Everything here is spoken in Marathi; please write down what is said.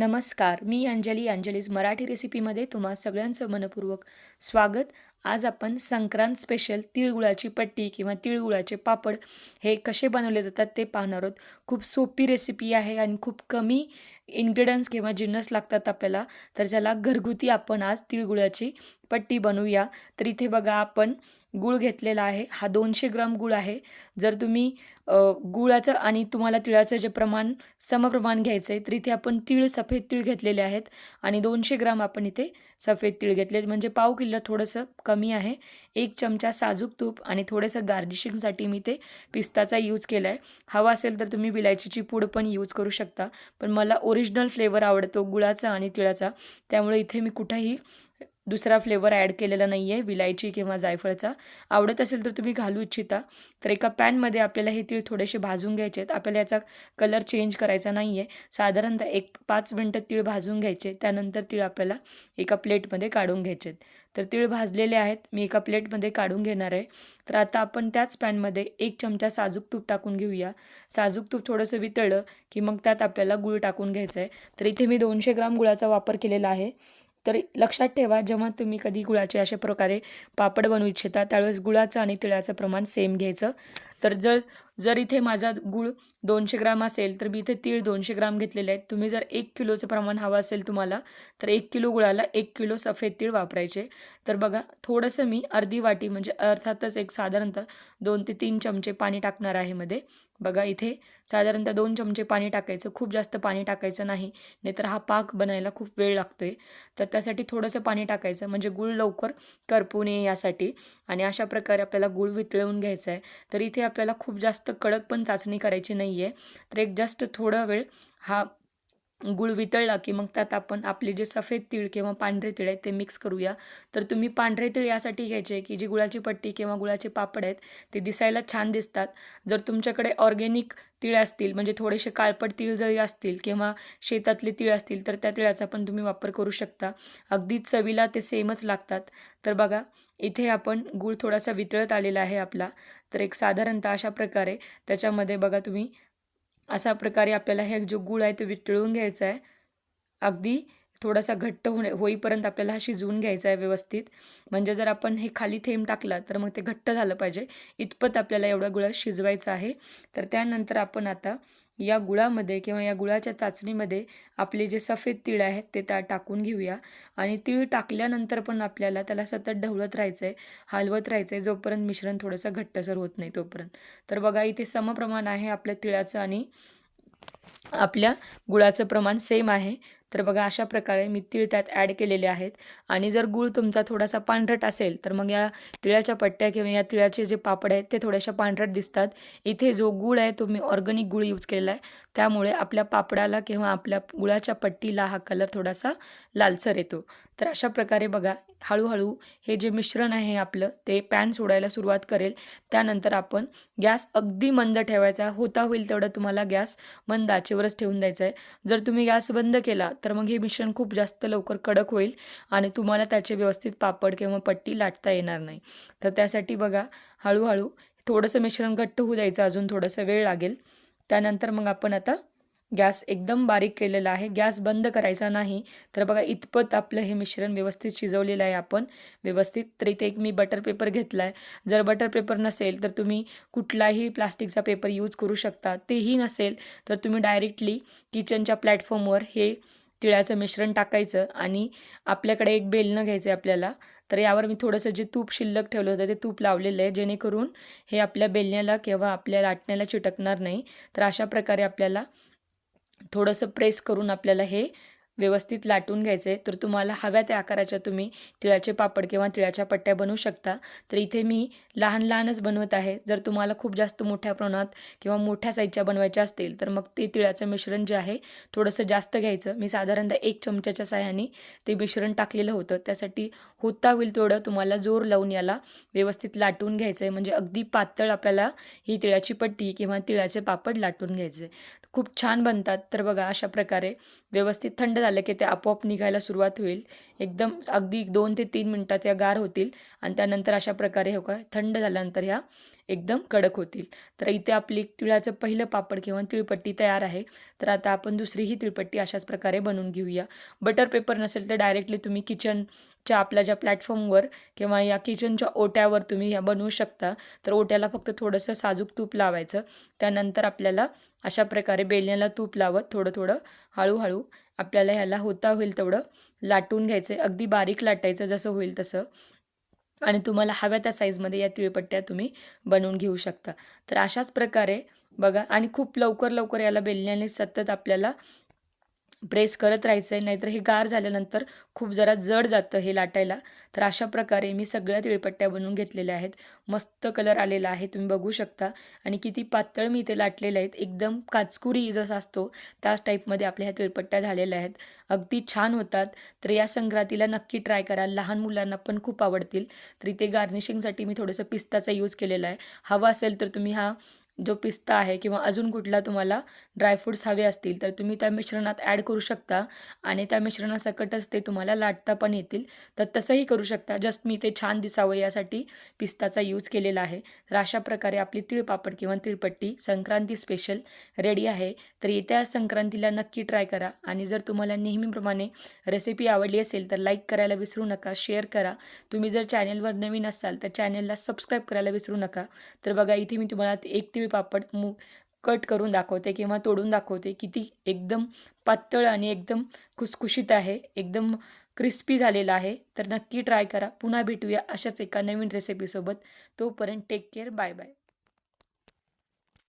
नमस्कार मी अंजली अंजलीज मराठी रेसिपीमध्ये तुम्हा सगळ्यांचं मनपूर्वक स्वागत. आज आपण संक्रांत स्पेशल तिळगुळाची पट्टी किंवा तिळगुळाचे पापड हे कसे बनवले जातात ते पाहणार आहोत. खूप सोपी रेसिपी आहे आणि खूप कमी इन्ग्रेडियंट्स किंवा जिन्नस लागतात आपल्याला. तर ज्याला घरगुती आपण आज तिळगुळाची पट्टी बनवूया. तर इथे बघा आपण गूळ घेतलेला आहे. हा दोनशे ग्राम गूळ आहे. जर तुम्ही गुळाचं आणि तुम्हाला तिळाचं जे प्रमाण समप्रमाण घ्यायचं आहे तर इथे आपण तीळ सफेद तीळ घेतलेले आहेत आणि दोनशे ग्राम आपण इथे सफेद तीळ घेतले म्हणजे पाव किलो थोडंसं कमी आहे. एक चमचा साजूक तूप आणि थोडंसं गार्निशिंगसाठी मी ते पिस्ताचा यूज केला आहे हवा असेल तर तुम्ही विलायचीची पूड पण यूज करू शकता. पण मला ओरिजिनल फ्लेवर आवडतो गुळाचा आणि तिळाचा. त्यामुळे इथे मी कुठंही दुसरा फ्लेवर ॲड केलेला नाही आहे विलायची किंवा जायफळचा. आवडत असेल तर तुम्ही घालू इच्छिता. तर एका पॅनमध्ये आपल्याला हे तीळ थोडेसे भाजून घ्यायचे आहेत. आपल्याला याचा कलर चेंज करायचा नाही आहे साधारणतः एक पाच मिनटं तीळ भाजून घ्यायचे त्यानंतर तीळ आपल्याला एका प्लेटमध्ये काढून घ्यायचे आहेत. तर तीळ भाजलेले आहेत. मी एका प्लेटमध्ये काढून घेणार आहे. तर आता आपण त्याच पॅनमध्ये एक चमचा साजूक तूप टाकून घेऊया. साजूक तूप थोडंसं वितळलं की मग त्यात आपल्याला गूळ टाकून घ्यायचं आहे तर इथे मी दोनशे ग्राम गुळाचा वापर केलेला आहे. तर लक्षात ठेवा जेव्हा तुम्ही कधी गुळाचे अशा प्रकारे पापड बनवू इच्छिता त्यावेळेस गुळाचं आणि तिळाचं प्रमाण सेम घ्यायचं. तर जर जर इथे माझा गूळ दोनशे ग्राम असेल तर मी इथे तीळ दोनशे ग्राम घेतलेले आहेत. तुम्ही जर एक किलोचं प्रमाण हवं असेल तुम्हाला तर एक किलो गुळाला एक किलो सफेद तीळ वापरायचे. तर बघा थोडंसं मी अर्धी वाटी म्हणजे अर्थातच एक साधारणतः दोन ते तीन चमचे पाणी टाकणार आहे मध्ये. बघा इथे साधारणतः दोन चमचे पाणी टाकायचं खूप जास्त पाणी टाकायचं नाही नाहीतर हा पाक बनायला खूप वेळ लागतो आहे तर त्यासाठी थोडंसं पाणी टाकायचं म्हणजे गूळ लवकर करपू नये यासाठी. आणि अशा प्रकारे आपल्याला गूळ वितळवून घ्यायचा आहे. तर इथे आपल्याला खूप जास्त जास्त कडक पण चाचणी करायची नाही आहे तर एक जास्त थोडा वेळ हा गुळ वितळला की मग त्यात आपण आपले जे सफेद तीळ किंवा पांढरे तीळ आहेत ते मिक्स करूया. तर तुम्ही पांढरे तीळ यासाठी घ्यायचे की जी गुळाची पट्टी किंवा गुळाचे पापड आहेत ते दिसायला छान दिसतात. जर तुमच्याकडे ऑर्गेनिक तीळ असतील म्हणजे थोडेसे काळपट तीळ जरी असतील किंवा शेतातले तीळ असतील तर त्या तिळाचा पण तुम्ही वापर करू शकता. अगदी चवीला ते सेमच लागतात. तर बघा इथे आपण गूळ थोडासा वितळत आलेला आहे आपला. तर एक साधारणतः अशा प्रकारे त्याच्यामध्ये बघा तुम्ही अशा प्रकारे आपल्याला हे जो गूळ आहे तो वितळून घ्यायचा आहे. अगदी थोडासा घट्ट होणे होईपर्यंत आपल्याला हा शिजवून घ्यायचा आहे व्यवस्थित. म्हणजे जर आपण हे खाली थेंब टाकला तर मग ते घट्ट झालं पाहिजे. इतपत आपल्याला एवढा गुळा शिजवायचा आहे. तर त्यानंतर आपण आता या गुळामध्ये किंवा या गुळाच्या चाचणीमध्ये आपले जे सफेद तीळ आहेत ते त्या टाकून घेऊया. आणि तीळ टाकल्यानंतर पण आपल्याला त्याला सतत ढवळत राहायचं आहे हलवत राहायचं आहे जोपर्यंत मिश्रण थोडंसं घट्टसर होत नाही तोपर्यंत. तर बघा इथे समप्रमाण आहे आपल्या तिळाचं आणि आपल्या गुळाचं प्रमाण सेम आहे. तर बघा अशा प्रकारे मी तीळ त्यात ॲड केलेले आहेत. आणि जर गूळ तुमचा थोडासा पांढरट असेल तर मग या तिळाच्या पट्ट्या किंवा या तिळाचे जे पापड आहेत ते थोड्याशा पांढरट दिसतात. इथे जो गूळ आहे तो मी ऑर्गॅनिक गूळ यूज केलेला आहे. त्यामुळे आपल्या पापडाला किंवा आपल्या गुळाच्या पट्टीला हा कलर थोडासा लालसर येतो. तर अशा प्रकारे बघा हळूहळू हे जे मिश्रण आहे आपलं ते पॅन सोडायला सुरुवात करेल. त्यानंतर आपण गॅस अगदी मंद ठेवायचा. होता होईल तेवढं तुम्हाला गॅस मंद आचेवरच ठेवून द्यायचा आहे. जर तुम्ही गॅस बंद केला तर मग हे मिश्रण खूप जास्त लवकर कडक होईल आणि तुम्हाला त्याचे व्यवस्थित पापड किंवा पट्टी लाटता येणार नाही. तर त्यासाठी बघा हळूहळू थोडंसं मिश्रण घट्ट होऊ द्यायचं अजून थोडंसं वेळ लागेल. त्यानंतर मग आपण आता गॅस एकदम बारीक केलेला आहे. गॅस बंद करायचा नाही. तर बघा इतपत आपलं हे मिश्रण व्यवस्थित शिजवलेलं आहे आपण. व्यवस्थित तर इथे एक मी बटर पेपर घेतला आहे जर बटर पेपर नसेल तर तुम्ही कुठलाही प्लास्टिकचा पेपर यूज करू शकता. तेही नसेल तर तुम्ही डायरेक्टली किचनच्या प्लॅटफॉर्मवर हे तिळाचं मिश्रण टाकायचं आणि आपल्याकडे एक बेलणं घ्यायचं आहे आपल्याला. तर यावर मी थोडंसं जे तूप शिल्लक ठेवलं होतं ते तूप लावलेलं आहे जेणेकरून हे आपल्या बेलण्याला किंवा आपल्या लाटण्याला चिटकणार नाही. तर अशा प्रकारे आपल्याला थोडंसं प्रेस करून आपल्याला हे व्यवस्थित लाटून घ्यायचं आहे तर तुम्हाला हव्या त्या आकाराच्या तुम्ही तिळाचे पापड किंवा तिळाच्या पट्ट्या बनवू शकता. तर इथे मी लहान लहानच बनवत आहे. जर तुम्हाला खूप जास्त मोठ्या प्रमाणात किंवा मोठ्या साईजच्या बनवायच्या असतील तर मग ते तिळाचं मिश्रण जे आहे थोडंसं जास्त घ्यायचं. मी साधारणतः एक चमच्याच्या साह्याने ते मिश्रण टाकलेलं होतं. त्यासाठी होता होईल तेवढं तुम्हाला जोर लावून याला व्यवस्थित लाटून घ्यायचं आहे म्हणजे अगदी पातळ आपल्याला ही तिळाची पट्टी किंवा तिळाचे पापड लाटून घ्यायचे. खूप छान बनतात. तर बघा अशा प्रकारे व्यवस्थित थंड झालं की ते आपोआप निघायला सुरुवात होईल. एकदम अगदी दोन ते तीन मिनटात या गार होतील आणि त्यानंतर अशा प्रकारे हो का थंड झाल्यानंतर ह्या एकदम कडक होतील. तर इथे आपली तिळाचं पहिलं पापड किंवा तिळपट्टी तयार आहे. तर आता आपण दुसरीही तिळपट्टी अशाच प्रकारे बनवून घेऊया. बटर पेपर नसेल तर डायरेक्टली तुम्ही किचनच्या आपल्या ज्या प्लॅटफॉर्मवर किंवा या किचनच्या ओट्यावर तुम्ही ह्या बनवू शकता. तर ओट्याला फक्त थोडंसं साजूक तूप लावायचं. त्यानंतर आपल्याला अशा प्रकारे बेलण्याला तूप लावत थोडं थोडं हळूहळू आपल्याला ह्याला होता होईल तेवढं लाटून घ्यायचं आहे अगदी बारीक लाटायचं जसं होईल तसं. आणि तुम्हाला हव्या त्या साईजमध्ये या तिळपट्ट्या तुम्ही बनवून घेऊ शकता. तर अशाच प्रकारे बघा आणि खूप लवकर लवकर याला बेलण्याने सतत आपल्याला प्रेस करत राहायचं आहे नाहीतर हे गार झाल्यानंतर खूप जरा जड जातं हे लाटायला. तर अशा प्रकारे मी सगळ्या तिळपट्ट्या बनवून घेतलेल्या आहेत. मस्त कलर आलेला आहे तुम्ही बघू शकता. आणि किती पातळ मी इथे लाटलेले आहेत. एकदम काचकुरी जसा असतो त्याच टाईपमध्ये आपल्या ह्या तिळपट्ट्या झालेल्या आहेत. अगदी छान होतात. तर या संक्रांतीला नक्की ट्राय करा. लहान मुलांना पण खूप आवडतील. तर इथे गार्निशिंगसाठी मी थोडंसं पिस्ताचा यूज केलेला आहे. हवा असेल तर तुम्ही हा जो पिस्ता आहे किंवा अजून कुठला तुम्हाला ड्रायफ्रूट्स हवे असतील तर तुम्ही त्या मिश्रणात ॲड करू शकता. आणि त्या मिश्रणासकटच ते तुम्हाला लाटता पण येतील. तर तसंही करू शकता. जस्ट मी ते छान दिसावं यासाठी पिस्ताचा यूज केलेला आहे. तर अशा प्रकारे आपली तिळपापड किंवा तिळपट्टी संक्रांती स्पेशल रेडी आहे. तर येत्या संक्रांतीला नक्की ट्राय करा. आणि जर तुम्हाला नेहमीप्रमाणे रेसिपी आवडली असेल तर लाईक करायला विसरू नका शेअर करा. तुम्ही जर चॅनलवर नवीन असाल तर चॅनलला सबस्क्राईब करायला विसरू नका. तर बघा इथे मी तुम्हाला एक तिळ पापड मु कट करून दाखवते किंवा तोडून दाखवते. किती एकदम पातळ आणि एकदम खुसखुशीत आहे एकदम क्रिस्पी झालेला आहे. तर नक्की ट्राय करा. पुन्हा भेटूया अशाच एका नवीन रेसिपीसोबत तोपर्यंत टेक केअर बाय बाय